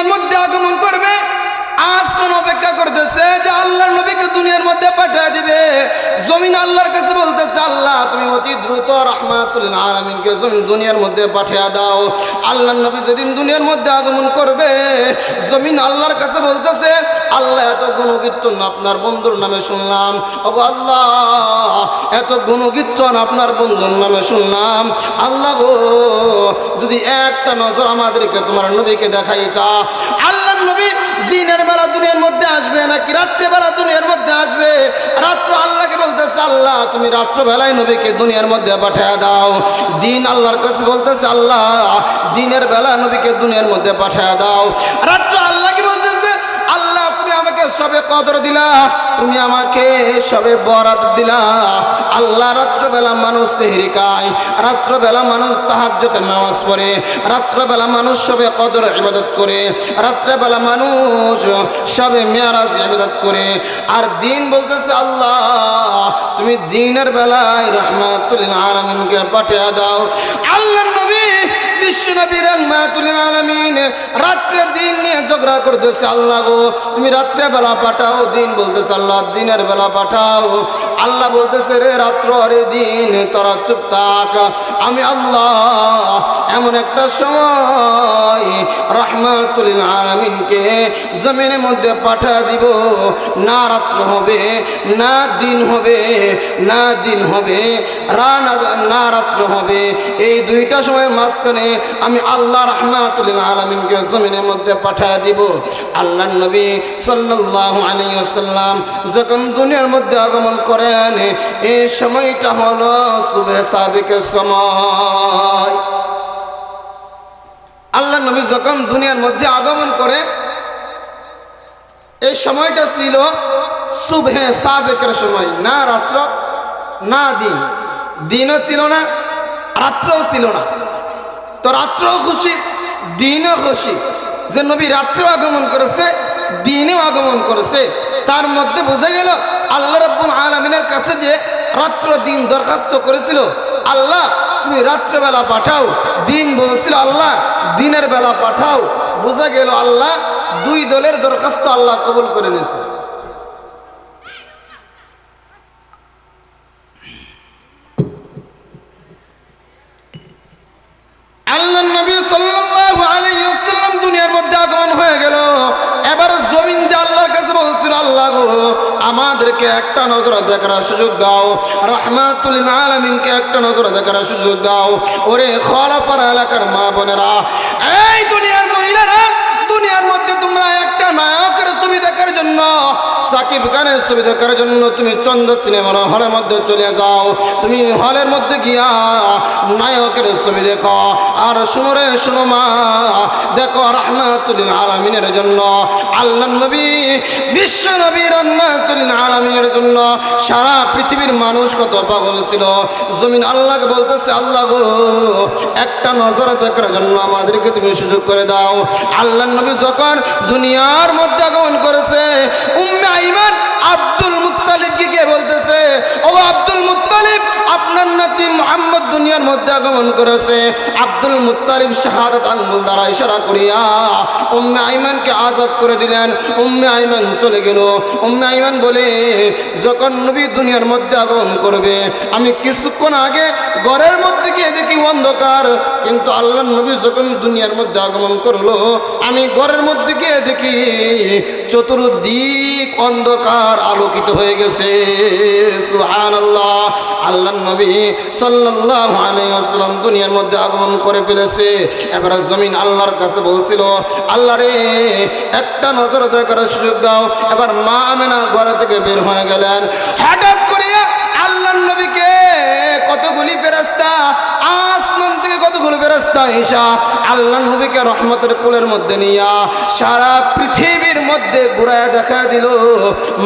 দুনিয়ার মধ্যে আগমন করবে করতেছে যে আল্লাহর নবীকে দুনিয়ার মধ্যে পাঠিয়ে দিবে। জমিন আল্লাহর কাছে বলতেছে, আল্লাহ, তুমি অতি দ্রুত রহমাতুল আলমিনকে জমিন দুনিয়ার মধ্যে পাঠিয়ে দাও। আল্লাহর নবী যেদিন দুনিয়ার মধ্যে আগমন করবে, জমিন আল্লাহর কাছে বলতেছে, আল্লাহ, এত গুণকীর্তন আপনার বন্ধুর নামে শুনলাম। ও আল্লাহ, এত গুণকীর্তন আপনার বন্ধুর নামে শুনলাম। আল্লাহ গো, যদি একটা নজর আমাদেরকে, তোমার নবীকে দেখাইতা। আল্লাহ নাকি রাত্রেবেলা দুনিয়ার মধ্যে আসবে? রাত্র আল্লাহকে বলতেছে, আল্লাহ, তুমি রাত্রবেলায় নবীকে দুনিয়ার মধ্যে পাঠিয়ে দাও। দিন আল্লাহর কাছে বলতেছে, আল্লাহ, দিনের বেলা নবীকে দুনিয়ার মধ্যে পাঠিয়ে দাও। রাত্র আল্লাহকে সবে কদর দিলা, তুমি আমাকে সবে বরাত দিলা। আল্লাহ রাত্রবেলা মানুষ সেহরি খায়, রাত্রবেলা মানুষ তাহাজ্জতে নামাজ পড়ে, রাত্রবেলা মানুষ সবে কদর ইবাদত করে, রাত্রেবেলা মানুষ সবে মেয়ারাজ ইবাদত করে। আর দিন বলতেছে, আল্লাহ, তুমি দিনের বেলায় রহমাতুল আলমিনকে পাঠিয়ে দাও। আল্লাহ বিশ্বনবী রহমাতুল আলামিন রাত্রে দিন নিয়ে ঝগড়া করতেছে, আল্লাহ গো, তুমি রাত্রে পাঠাও, দিন বলতেছে, আল্লাহ, দিনের বেলা পাঠাও। আল্লাহ বলতেছে, রে রাত্র দিন, তোরা চুপ আমি আল্লাহ এমন একটা সময় রহমাতুল আলামিনকে জমিনের মধ্যে পাঠা দিব। না রাত্র হবে, না দিন হবে, না দিন হবে রা না- রাত্র হবে। এই দুইটা সময়ের মাঝখানে আমি আল্লাহ রহমাতুল্লিল আলমিনকে জমিনের মধ্যে পাঠিয়ে দিব। আল্লাহ নবী সাল্লাহ আলাইসাল্লাম যখন দুনিয়ার মধ্যে আগমন করেন, এই সময়টা হলো শুভে সাদিকের সময়। আল্লাহ নবী যখন দুনিয়ার মধ্যে আগমন করে, এই সময়টা ছিল শুভে সাদেকের সময়, না রাত্র, না দিন। দিনও ছিল না, রাত্রও ছিল না। তো রাত্রও খুশি, দিনও খুশি। যে নবী রাত্রেও আগমন করেছে, দিনেও আগমন করেছে। তার মধ্যে বোঝা গেল, আল্লাহ রব্বুল আলমিনের কাছে যে রাত্র দিন দরখাস্ত করেছিল, আল্লাহ তুমি রাত্রেবেলা পাঠাও, দিন বলছিল, আল্লাহ দিনের বেলা পাঠাও। বোঝা গেল, আল্লাহ দুই দলের দরখাস্ত আল্লাহ কবুল করে নিয়েছে। আল্লাহ নবী সাল্লাল্লাহু আলাইহি ওয়াসাল্লাম দুনিয়ার মধ্যে আগমন হয়ে গেল। এবার জমিন যে আল্লাহর কাছে বলছিল, আল্লাহ গো, আমাদেরকে একটা নজর দেখার সুযোগ দাও। রহমাতুল আলমিনকে একটা নজর দেখার সুযোগ দাও। ওরে খলাফার এলাকার মা বোনেরা, এই দুনিয়ার মহিলারা দুনিয়ার মধ্যে তোমরা একটা নায়কের ছবি দেখার জন্য, সাকিব খানের ছবি দেখার জন্য তুমি চন্দ্র সিনেমার হলের মধ্যে চলে যাও। তুমি হলের মধ্যে গিয়া নায়কের ছবি দেখো। আর শুনো রে, শুনো মা, দেখো রহমাতুল আলমিনের জন্য, আল্লাহ নবী, বিশ্ব নবী রহমাতুল আলমিনের জন্য সারা পৃথিবীর মানুষ কত পাগল ছিল। জমিন আল্লাহকে বলতেছে, আল্লাহ একটা নজর দেখার জন্য আমাদেরকে তুমি সুযোগ করে দাও। আল্লাহ নবী যখন দুনিয়ার মধ্যে আগমন করেছে উম্মে আইমান আব্দুল মুত্তালিবকে কে বলতেছে, ও আব্দুল মুত্তালিব, আপনার নাতি মোহাম্মদ দুনিয়ার মধ্যে আগমন করেছে। আব্দুল মুত্তালিব শাহাদাত আঙ্গুল দ্বারা ইশারা করিয়া উম্মে আইমানকে আজাদ করে দিলেন। উম্মে আইমান চলে গেল। উম্মে আইমান বলে, যখন নবী দুনিয়ার মধ্যে আগমন করবে, আমি কিছুক্ষণ আগে ঘরের মধ্যে গিয়ে দেখি অন্ধকার। কিন্তু আল্লাহ নবী যখন দুনিয়ার মধ্যে আগমন করল, আমি ঘরের মধ্যে গিয়ে দেখি চতুর্দিক অন্ধকার আলোকিত হয়ে গেছে। আগমন করে ফেলেছে। এবার জমিন আল্লাহর কাছে বলছিল, আল্লাহ রে, একটা নজর সুযোগ দাও। এবার মা থেকে বের হয়ে গেলেন। হঠাৎ করিয়া আল্লাহ নবীকে কতগুলি ফেরাস্তা কতগুলো আল্লাহ নবীকে রহমতের কোলের মধ্যে নিয়া সারা পৃথিবীর মধ্যে ঘুরায় দেখা দিল,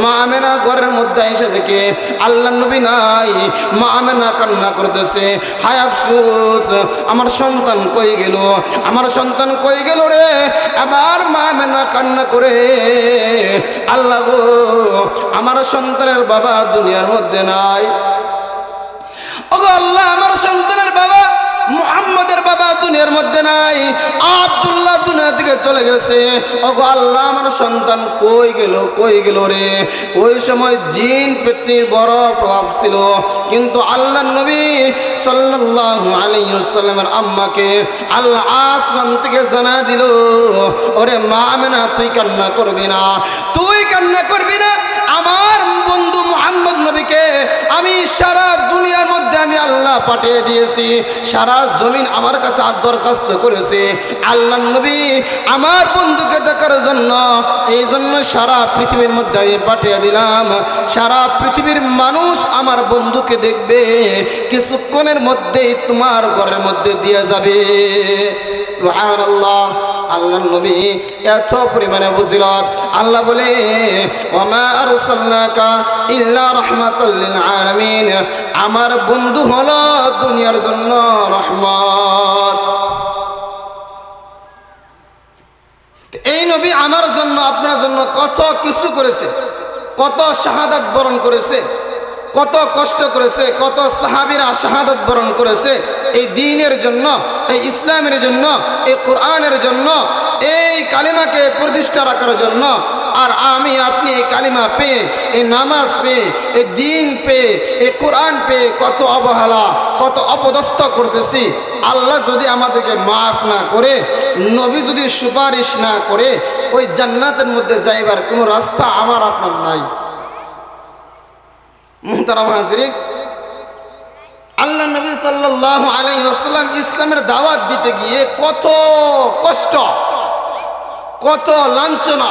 মা আমেনা ঘরের মধ্যে এসে দেখে আল্লাহ নবী নাই, মা আমেনা কান্না করতেছে, হায় আফসুস, আমার সন্তান কই গেল, আমার সন্তান কই গেল রে? আবার মা আমেনা কান্না করে, আল্লাহ আমার সন্তানের বাবা দুনিয়ার মধ্যে নাই। ওগো আল্লাহ, আমার সন্তানের বাবা মুহাম্মদের বাবা দুনিয়ার মধ্যে নাই, আব্দুল্লাহ দুনিয়া থেকে চলে গেছে। ওগো আল্লাহ আমার সন্তান কই গেল কই গেল রে? ওই সময় জিন পেতনির বড় প্রভাব ছিল। কিন্তু আল্লাহ নবী সাল্লাল্লাহু আলাইহি ওয়াসাল্লামের আম্মাকে আল্লাহ আসমান থেকে জানা দিল, ওরে মা আমেনা, তুই কান্না করবি না। তুই কান্না করবি না। আমার বন্ধু মুহাম্মদ নবীকে আমি সারা মধ্যে আমি আল্লাহ পাঠিয়ে দিয়েছি, সারা জমিন আমার কাছে আর দরখাস্ত করেছে। আল্লাহ নবী আমার বন্ধুকে দেখার জন্য এই জন্য সারা পৃথিবীর মধ্যে আমি পাঠিয়ে দিলাম। সারা পৃথিবীর মানুষ আমার বন্ধুকে দেখবে, কিছুক্ষণের মধ্যেই তোমার ঘরের মধ্যে দিয়ে যাবে। সুবহানাল্লাহ। আল্লাহ নবী এত পরিমাণে বুঝিরত আল্লাহ বলে আমার বন্ধু হলো দুনিয়ার জন্য রহমত। এই নবী আমার জন্য, আপনার জন্য কত কিছু করেছে, কত শাহাদাত বরণ করেছে, কত কষ্ট করেছে, কত সাহাবিরা শাহাদত বরণ করেছে এই দিনের জন্য এই ইসলামের জন্য, এই কোরআনের জন্য, এই কালিমাকে প্রতিষ্ঠা রাখার জন্য, আর আমি, আপনি এই কালিমা পেয়ে, এই নামাজ পেয়ে, এই দিন পেয়ে, এই কোরআন পেয়ে কত অবহেলা, কত অপদস্থ করতেছি। আল্লাহ যদি আমাদেরকে মাফ না করে, নবী যদি সুপারিশ না করে, ওই জান্নাতের মধ্যে যাইবার কোনো রাস্তা আমার আপনার নাই। মুহতারাম হাজরিক আল্লাহ ওয়াসাল্লাম ইসলামের দাওয়াত দিতে গিয়ে কত কষ্ট, কত লাঞ্ছনা,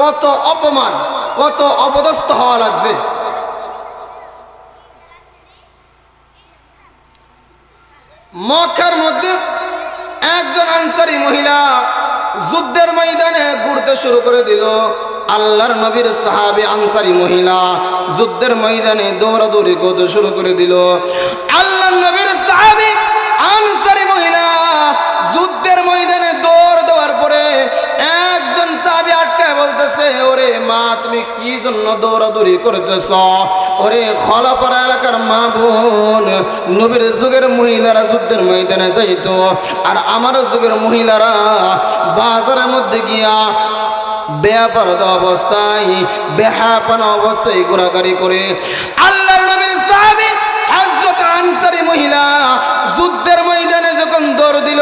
কত অপমান, কত অপদস্থ হওয়া লাগছে। মক্কার মধ্যে একজন আনসারি মহিলা যুদ্ধের ময়দানে ঘুরতে শুরু করে দিল। আল্লাহর নবীর সাহাবী আনসারি মহিলা যুদ্ধের ময়দানে দৌড়াদৌড়ি করতে শুরু করে দিল। আল্লাহর নবীর আনসারি মহিলা যুদ্ধের ময়দানে দৌড় দেওয়ার পরে একজন সাহাবী আটকায় বলতেছে, ওরে মা, তুমি কি জন্য দৌড়াদৌড়ি করতেছ? ওরে খলাপাড়া এলাকার মা বোন, নবীর যুগের মহিলারা যুদ্ধের ময়দানে যাইতো, আর আমার যুগের মহিলারা বাজারের মধ্যে গিয়া বেয়াপারদ অবস্থায় বেহাপানা অবস্থায় ঘোরাঘুরি করে মহিলা যুদ্ধের ময়দানে যখন দৌড় দিল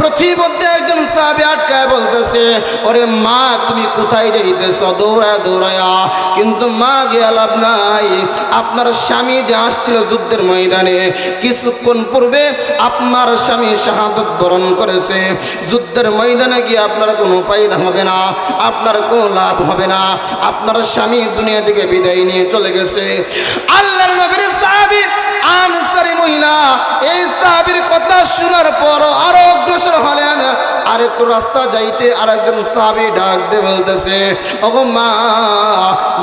প্রতিমধ্যে একজন সাহাবী আটকায় বলতেছে, ওরে মা, তুমি কোথায় যাইতেছ? দৌড়া দৌড়ায়া। কিন্তু মা গিয়া লাভ নাই। আপনার স্বামী যে আসছিল যুদ্ধের ময়দানে, কিছুক্ষণ পূর্বে আপনার স্বামী শাহাদত বরণ করেছে। যুদ্ধের ময়দানে গিয়ে আপনার কোনো ফায়দা হবে না, আপনার কোনো লাভ হবে না। আপনার স্বামী দুনিয়া থেকে বিদায় নিয়ে চলে গেছে। আল্লাহর নবীর সাহাবী আনসারি মহিলা, এই সাহাবির কথা শোনার পর আরও অগ্রসর হলেন। আর একটু রাস্তা যাইতে আর একজন সাহাবি ডাক দিয়ে বলতেছে ও মা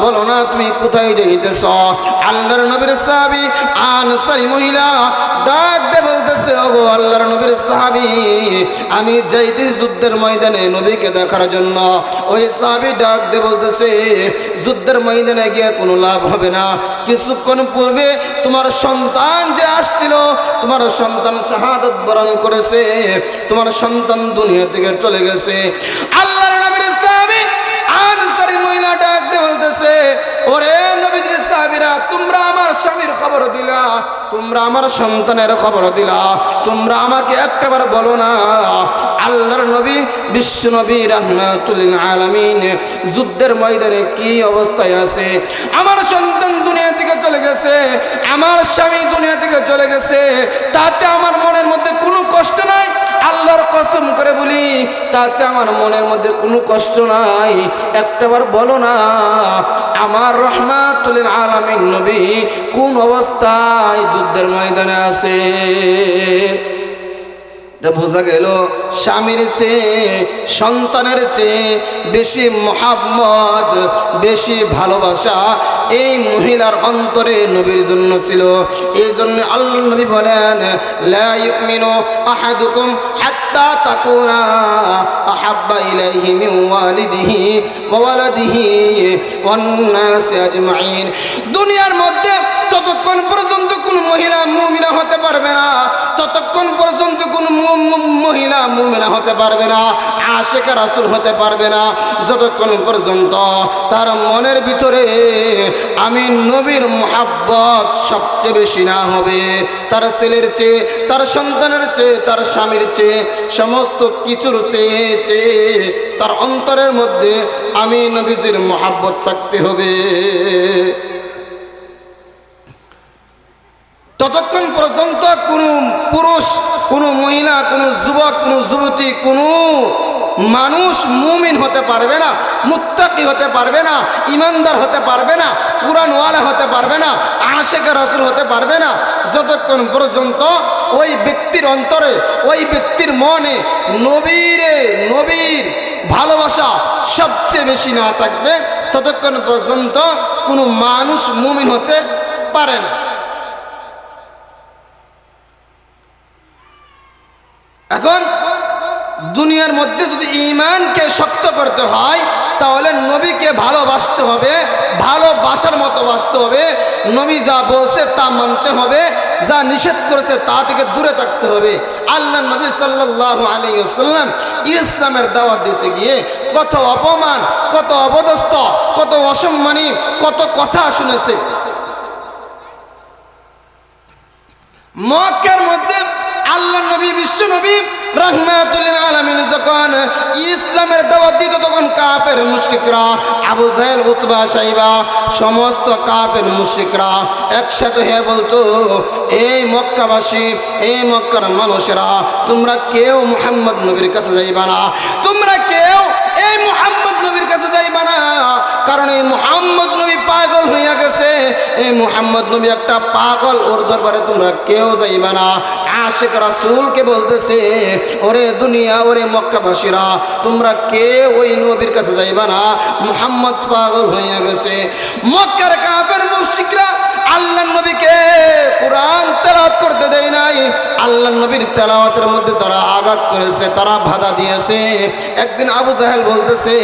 বলো না, তুমি কোথায় যাইতেছ? আল্লাহর নবীর সাহাবী, আনসারি মহিলা, ডাক দে বলতেছে, ওগো আল্লাহর নবীর সাহাবী, আমি যাইতে যুদ্ধের ময়দানে নবীকে দেখার জন্য। ওই সাহাবী ডাক দে বলতেছে, যুদ্ধের ময়দানে গিয়ে কোনো লাভ হবে না। কিছুক্ষণ পূর্বে তোমার সন্তান যে আসছিল, তোমার সন্তান শাহাদত বরণ করেছে, তোমার সন্তান দুনিয়া থেকে চলে গেছে। আল্লাহর নবীর সাহাবী, আনসারি মহিলা ডাক দিয়ে বলতেছে, ওরে নবীজির সাহাবীরা, তোমরা আমার স্বামীর খবর দিলা, তোমরা আমার সন্তানের খবর দিলা, তোমরা আমাকে একটাবার বলো না, আল্লাহর নবী, বিশ্ব নবী রহমাতুল আলামিন, যুদ্ধের ময়দানে কি অবস্থায় আছে? আমার সন্তান দুনিয়া থেকে চলে গেছে, আমার স্বামী দুনিয়া থেকে চলে গেছে, তাতে আমার মনের মধ্যে কোনো কষ্ট নাই আল্লাহর কসম করে বলি, তাতে আমার মনের মধ্যে কোনো কষ্ট নাই। একটাবার বলো না, আমার রহমাতুল আলামিন নবী কোন অবস্থায় যুদ্ধের ময়দানে আছে? তা বোঝা গেল স্বামীর চেয়ে, সন্তানের চেয়ে বেশি মহাব্মত বেশি ভালোবাসা এই মহিলার অন্তরে নবীর জন্য ছিল। এই জন্য আল্লাহ নবী বলেন, লা ইউমিনু আহাদুকুম হাত্তা তাকুনা আহাব্বা ইলাইহি মিন ওয়ালিদিহি ওয়া ওয়ালাদিহি ওয়ান নাসি আজমাইন। দুনিয়ার মধ্যে ততক্ষণ পর্যন্ত কোন মহিলা মুমিনা হতে পারবে না। ততক্ষণ পর্যন্ত কোন মহিলা মুমিনা হতে পারবে না। আশেখা রাসুল হতে পারবে না। যতক্ষণ পর্যন্ত তার মনের ভিতরে আমি নবীর মোহাব্বত সবচেয়ে বেশি না হবে। তার ছেলের চেয়ে, তার সন্তানের চেয়ে, তার স্বামীর চেয়ে, সমস্ত কিছুর চেয়ে চেয়ে তার অন্তরের মধ্যে আমি নবীজির মোহাব্বত থাকতে হবে। ততক্ষণ পর্যন্ত কোনো পুরুষ, কোনো মহিলা, কোনো যুবক, কোনো যুবতী, কোনো মানুষ মুমিন হতে পারবে না, মুত্তাকি হতে পারবে না, ইমানদার হতে পারবে না, কোরআনওয়ালা হতে পারবে না, আশেখ রাসুল হতে পারবে না। যতক্ষণ পর্যন্ত ওই ব্যক্তির অন্তরে, ওই ব্যক্তির মনে নবীরে নবীর ভালোবাসা সবচেয়ে বেশি না থাকবে, ততক্ষণ পর্যন্ত কোনো মানুষ মুমিন হতে পারে না। এখন দুনিয়ার মধ্যে যদি ইমানকে শক্ত করতে হয়, তাহলে নবীকে ভালোবাসতে হবে, ভালোবাসার মতো বাসতে হবে। নবী যা বলছে তা মানতে হবে, যা নিষেধ করেছে তা থেকে দূরে থাকতে হবে। আল্লাহ নবী সাল্লাহ আলাইসাল্লাম ইসলামের দাওয়াত দিতে গিয়ে কত অপমান, কত অবদস্ত কত অসম্মানী, কত কথা শুনেছে। মক্কার মধ্যে আল্লাহ নবী, বিশ্ব নবী ইসলামের তখন সমস্ত বলতো এই মক্কার মানুষেরা, তোমরা কেউ মুহাম্মদ নবীর কাছে যাইবা না। তোমরা কেউ এই মুহাম্মদ নবীর কাছে যাইবা না। কারণ এই মুহাম্মদ নবী পাগল হইয়া গেছে। এই মুহাম্মদ নবী একটা পাগল ওর দরবারে তোমরা কেউ যাইবা না। আশেক রাসূলকে বলতেছে, ওরে দুনিয়া, ওরে মক্কাবাসীরা, তোমরা কে? ওই নবীর কাছে যাইবা না। মুহাম্মদ পাগল হইয়া গেছে। মক্কার কাফের মুশরিকরা আল্লাহ নবীকে কোরআন তেলাওয়াত করতে দেয় নাই। আল্লাহ নবীর তেলাওয়াতের মধ্যে তারা আঘাত করেছে, তারা বাধা দিয়েছে। একদিন আবু জাহেল বলতেছে,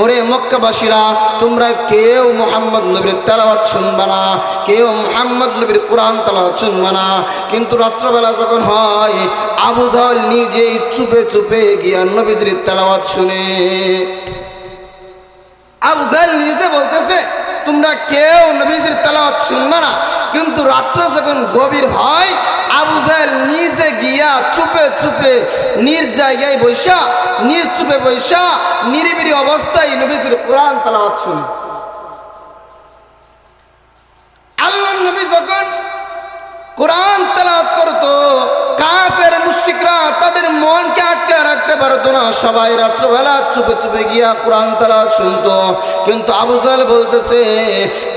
ওরে মক্কাবাসীরা, তোমরা কেউ মোহাম্মদ নবীর তেলাওয়াত শুনবা না, কেউ মোহাম্মদ নবীর কোরআন তেলাওয়াত শুনবা না। কিন্তু রাত্রবেলা যখন হয়, আবু জাহেল নিজেই চুপে চুপে গিয়া নবীজির তেলাওয়াত শুনে। আবু জাহেল নিজে বলতেছে তোমরা কেউ নবীজির তেলাওয়াত শুনবে না। কিন্তু রাত্র যখন গভীর হয়, আবু জাহেল নিজে গিয়া চুপে চুপে নির জায়গায় বৈশা, নির চুপে বৈশা নিরিবিরি অবস্থায় নবীজির কোরআন তেলাওয়াত শুনে। আল্লাহ নবী যখন কোরআন তেলাওয়াত করতো, কাফের মুশরিকরা তাদের মনকে আটকে রাখতে পারতো না। সবাই রাত্রবেলা চুপে চুপে গিয়া কোরআন তেলাওয়াত শুনতো। কিন্তু আবু জাহেল বলতেছে,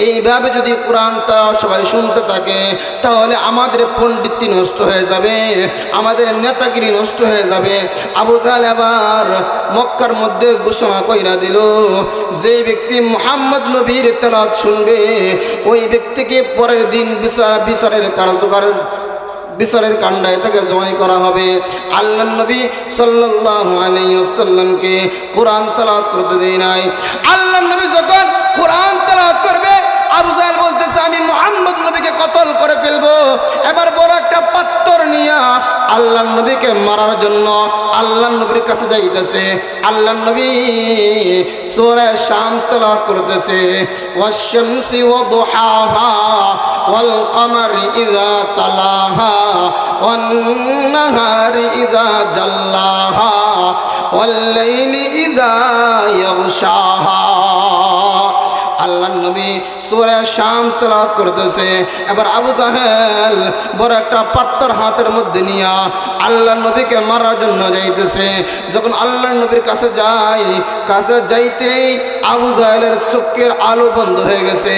এইভাবে যদি কোরআন তেলাওয়াত সবাই শুনতে থাকে, তাহলে আমাদের পণ্ডিতি নষ্ট হয়ে যাবে, আমাদের নেতাগিরি নষ্ট হয়ে যাবে। আবু জাহেল আবার মক্কার মধ্যে ঘোষণা কইরা দিল, যে ব্যক্তি মোহাম্মদ নবীর তেলাওয়াত শুনবে, ওই ব্যক্তিকে পরের দিন বিচার বিচারের কার্যকর বিচারের কাণ্ডায় তাকে জয় করা হবে। আল্লাহ নবী সাল্লাল্লাহু আলাইহি ওয়াসাল্লামকে কোরআন তেলাওয়াত করতে দেয় নাই। আল্লাহ নবী যখন কোরআন তেলাওয়াত করবে আবু বলতেছে, আমি মোহাম্মদ নবীকে কতল করে ফেলব? এবার বড় একটা পাত্তর নিয়া আল্লাহ নবীকে মারার জন্য আল্লাহ নবীর কাছে যাইতেছে। আল্লাহ নবী সূরা তেলাওয়াত করতেছে, ওয়াশ-শামসি ওয়াদুহাহা ওয়াল কমারি ইযা তালাহা ওয়ান নাহারি ইযা জাল্লাহা ওয়াল লাইলি ইযা ইয়াগশাহা। আল্লাহ নবী সুরে শাম তেলাওয়াত করতেছে। এবার আবু জাহেল বড় একটা পাত্তর হাতের মধ্যে নিয়া আল্লাহ নবীকে মারার জন্য যাইতেছে। যখন আল্লাহ নবীর কাছে যাই, কাছে যাইতেই আবু জাহেলের চোখের আলো বন্ধ হয়ে গেছে।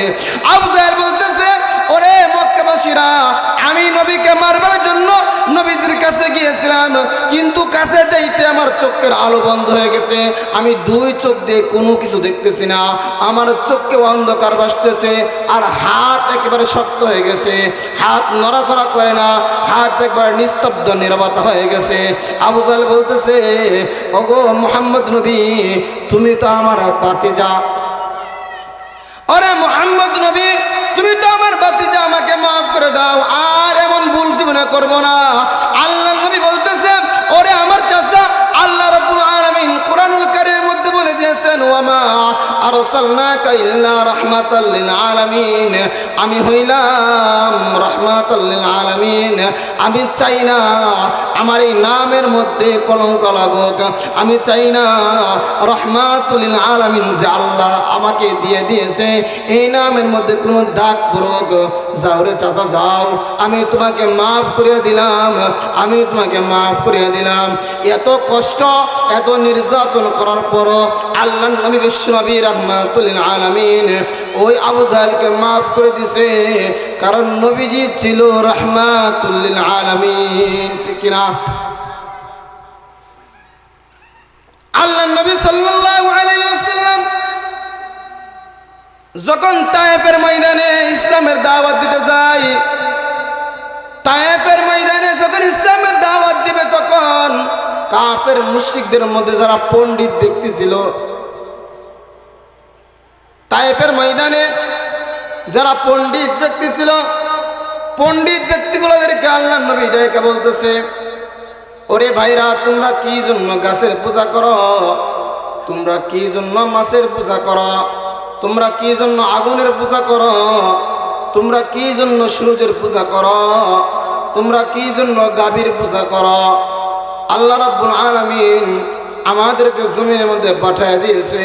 আবু জাহেল বলতেছে, ওরে মক্কাবাসীরা, আমি নবীকে মারবার জন্য নবীজির কাছে গিয়েছিলাম। কাছে যাইতে আমার চোখের আলো বন্ধ হয়ে গেছে। আমি দুই চোখ দিয়ে কোনো কিছু দেখতেছি না। আমার চোখকে অন্ধকার বাসতেছে আর হাত একেবারে শক্ত হয়ে গেছে। হাত নড়াচড়া করে না, হাত একবার নিস্তব্ধ, নিরবতা হয়ে গেছে। আবু জাল বলতেছে, ওগো মোহাম্মদ নবী, তুমি তো আমার বাতি যা ওরে মোহাম্মদ নবী, তুমি তো আমার বাতিজা আমাকে মাফ করে দাও। আর এমন ভুল জীবনে করব না। আল্লাহ নবী বলতেছে ওরে আমার চাচা, আল্লাহ রব্বুল আলামিন কোরআনুল কারীমের মধ্যে বলে দিয়েছেন ওয়ামা আরসালনাকা ইল্লা রাহমাতাল লিল আলামিন। আমি হইলাম রাহমাতাল লিল আলামিন। আমি চাই না আমার এই নামের মধ্যে কলঙ্ক লাগুক। আমি চাই না রহমাতুল লিল আলামিন যে আল্লাহ আমাকে দিয়ে দিয়েছে, এই নামের মধ্যে কোনো দাগ পড়ুক। যাও রে যাও। আমি তোমাকে মাফ করে দিলাম। আমি তোমাকে মাফ করে দিলাম। এত কষ্ট, এত নির্যাতন করার পর আল্লাহ নবী বিশ্ব নবী রহমাতুল্লিন আলামিন ওই আবু জাহেলকে মাফ করে দিছে কারণ নবীজি ছিল রহমাতুল্লিন আলামিন, ঠিক কিনা? আল্লাহ নবী ওয়াসাল্লাম যখন তায়েফের ময়দানে ইসলামের দাওয়াত দিতে যায়, তায়েফের ময়দানে যখন ইসলামের দাওয়াত দিবে তখন কাফের মুশরিকদের মধ্যে যারা পণ্ডিত ব্যক্তি ছিল, তায়েফের ময়দানে যারা পণ্ডিত ব্যক্তি ছিল, পণ্ডিত ব্যক্তিগুলোদেরকে আল্লাহ নবী ডেকে বলতেছে, ওরে ভাইরা, তোমরা কি জন্য গাছের পূজা করো? তোমরা কি জন্য মাছের পূজা করো? তোমরা কি জন্য আগুনের পূজা করো? তোমরা কি জন্য সূর্যের পূজা করো? তোমরা কি জন্য গাভীর পূজা করো? আল্লাহ রাব্বুল আলামিন আমাদেরকে জমিনের মধ্যে পাঠিয়ে দিয়েছে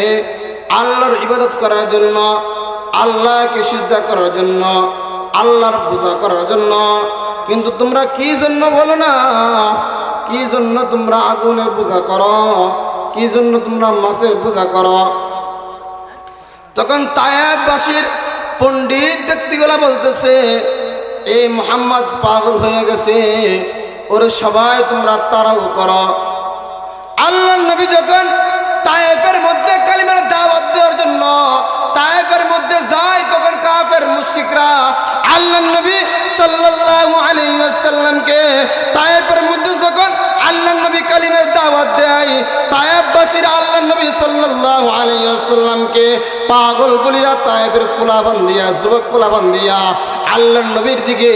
আল্লাহর ইবাদত করার জন্য। আল্লাহকে সিজদা করার জন্য, আল্লাহর পূজা করার জন্য। কিন্তু তোমরা কি জন্য বলো না? কি জন্য তোমরা আগুনের পূজা করো? কি জন্য তোমরা মাছের পূজা করো? তখন তায়াববাসীর পণ্ডিত ব্যক্তিগুলা বলতেছে এই মোহাম্মদ পাগল হয়ে গেছে, ওরে সবাই তোমরা তারাও করো। আল্লাহ নবী যখন তায়েফের মধ্যে কালিমার দাওয়াত দেওয়ার জন্য তায়েফের মধ্যে যায় তখন কাফের মুশরিকরা আল্লাহ নবী সাল্লাল্লাহু আলাইহি ওয়াসাল্লামকে তায়েফের মধ্যে কালিমার দাওয়াত দেয়। তায়েফবাসীরা আল্লাহ নবী সাল্লাল্লাহু আলাইহি ওয়াসাল্লামকে পাগল বলিয়া তায়েফের পোলাবান দিয়া যুবক পোলাবান দিয়া আল্লাহ নবীর দিকে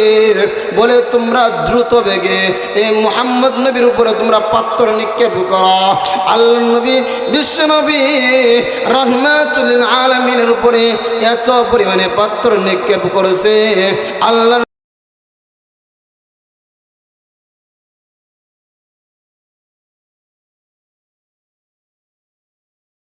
বলে, তোমরা দ্রুত বেগে এই মুহাম্মদ নবীর উপরে তোমরা পাত্র নিক্ষেপ করো। আল্লাহ নবী, বিশ্ব নবী রহমাতুল আলমিনের উপরে এত পরিমাণে পাত্র নিক্ষেপ করেছে। আল্লাহ